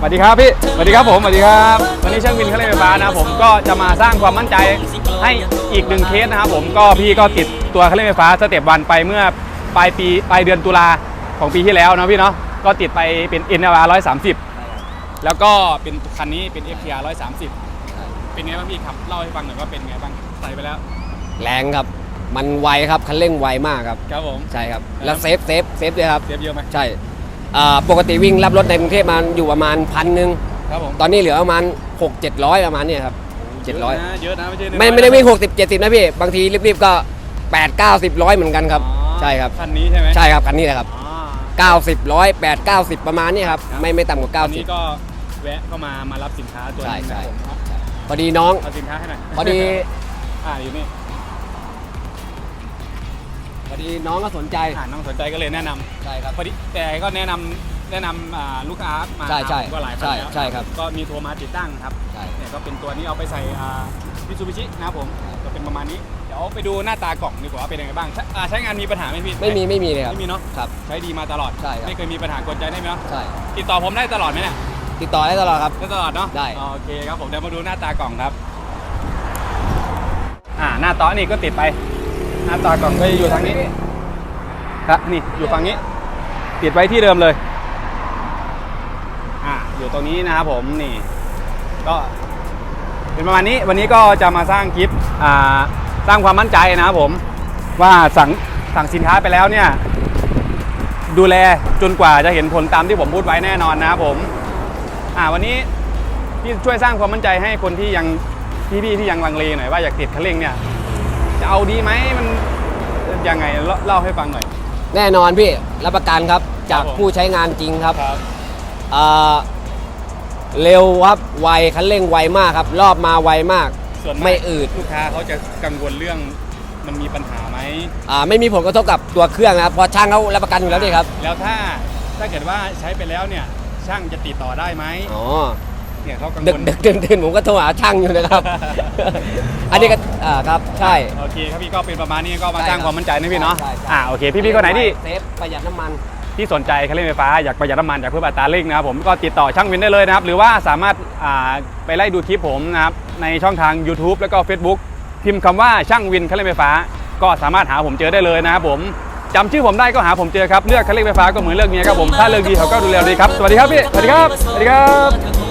สวัสดีครับพี่สวัสดีครับผมสวัสดีครับ วันนี้ช่างวินเครื่องเล่นไฟฟ้านะครับผมก็จะมาสร้างความมั่นใจให้อีกหนึ่งเคสนะครับผมก็พี่ก็ติดตัวเครื่องเล่นไฟฟ้าสเต็ปวันไปเมื่อปลายปีปลายเดือนตุลาของปีที่แล้วนะพี่เนาะก็ติดไปเป็น NLR 130 แล้วก็เป็นคันนี้เป็น FTR 130 เป็นไงบ้างพี่ครับเล่าให้ฟังหน่อยว่าเป็นไงบ้างใส่ไปแล้ว แรงครับมันไวครับคันเร่งไวมากครับครับผมใช่ครับแล้วเซฟเซฟเซฟด้วยครับเซฟเยอะไหมใช่ อ่าปกติวิ่งรับรถในกรุงเทพมันอยู่ประมาณพันหนึ่งครับผมตอนนี้เหลือประมาณ6 700ประมาณเนี้ครับ 700เยอะนะเยอะนะไม่ใช่น้อยไม่ไม่ได้วิ่ง60 70นะพี่ บางทีรีบๆก็ 8 90 100 เหมือนกันครับ อ๋อใช่ครับ คันนี้ใช่ไหมใช่ครับคันนี้แหละครับ อ๋อ 90 100 8 90 ประมาณนี้ครับ ครับ ไม่ไม่ต่ำกว่าวันนี้ก็แวะเข้ามามารับสินค้าตัวใช่นี้ใช่ นะครับผม90พอดีน้อง เอาสินค้าให้หน่อยพอดี อ่าอยู่นี่พอ ดีน้องก็สนใจ อ่าน้องสนใจก็เลยแนะนำใช่ครับ พอดีแต่ก็แนะนำแนะนำอ่าลูกค้ามาใช่ใช่หาผมก็หลายคใช่นแล้วใช่ครับ ก็มีโทรมาติดตั้งครับใช่ เนี่ยก็เป็นตัวนี้เอาไปใส่มิซูบิชินะครับผมก็เป็นประมาณนี้เดี๋ยวไปดูหน้าตากล่องดีกว่าว่าเป็นยังไงบ้างใช้อ่าใช้งานมีปัญหาไหมพี่ไม่มีไม่มีเลยครับ ไม่มีเนาะครับ ใช้ดีมาตลอดใช่ครับ ไม่เคยมีปัญหากดใจได้ไหมเนาะใช่ ติดต่อผมได้ตลอดไหมเนี่ย ติดต่อได้ตลอดครับ ได้ตลอดเนาะได้ อ๋อโอเคครับผมเดี๋ยวมาดูหน้าตากล่องครับ อ่าหน้าต่อนี่ก็ติดไปห น้าตากล่องก็จะอยู่ทางนี้ครับนี่อยู่ฝั่งนี้ติดไว้ที่เดิมเลยอ่าอยู่ตรงนี้นะครับผมนี่ ก็เป็นประมาณนี้วันนี้ก็จะมาสร้างคลิปอ่าสร้างความมั่นใจนะครับผมว่าสั่งสั่งสินค้าไปแล้วเนี่ย ดูแลจนกว่าจะเห็นผลตามที่ผมพูดไว้แน่นอนนะครับผมอ่าวันนี้พี่ช่วยสร้างความมั่นใจให้คนที่ยังพี่ๆที่ยังลังเลหน่อยว่าอยากติดคันเร่งเนี่ย จะเอาดีไหมมันยังไงเล่าเล่าให้ฟังหน่อย แน่นอนพี่รับประกันครับจากครับผม ผู้ใช้งานจริงครับครับ เอ่อเร็วครับไวคันเร่งไวมากครับ รอบมาไวมาก ส่วนากไม่อืด ลูกค้าเขาจะกังวลเรื่องมันมีปัญหาไหมอ่าไม่มีผลกระทบกับตัวเครื่องนะครับเพราะช่างเขารับประกันอยู่แล้วนี่ครับแล้วถ้าถ้าเกิดว่าใช้ไปแล้วเนี่ยช่างจะติดต่อได้ไหมอ๋อเนี่ยเขากังดึวกลดึกดื่นดื่นผมก็โทรหาช่างอยู่นะครับ อันนี้ก็ อ่าครับใช่ โอเคครับพี่ก็เป็นประมาณนี้ก็มาใช่สร้างความมั่นใจนะพี่เนาะใช่ใช่ อ่าโอเคพี่ๆคนไหนที่เซฟประหยัดน้ำมัน ที่สนใจคันเร่งไฟฟ้าอยากประหยัดน้ำมันอยากเพิ่มอัตราเร่งนะครับผมก็ติดต่อช่างวินได้เลยนะครับหรือว่าสามารถอ่าไปไล่ดูคลิปผมนะครับในช่องทาง YouTube แล้วก็ Facebook พิมพ์คำว่าช่างวินคันเร่งไฟฟ้า ก็สามารถหาผมเจอได้เลยนะครับผมจำชื่อผมได้ก็หาผมเจอครับเลือกคันเร่งไฟฟ้าก็เหมือนเลือกเมียครับผมถ้าเลือกดีเขาก็ดูแลดีครับสวัสดีครับพี่สวัสดีครับสวัสดีครับ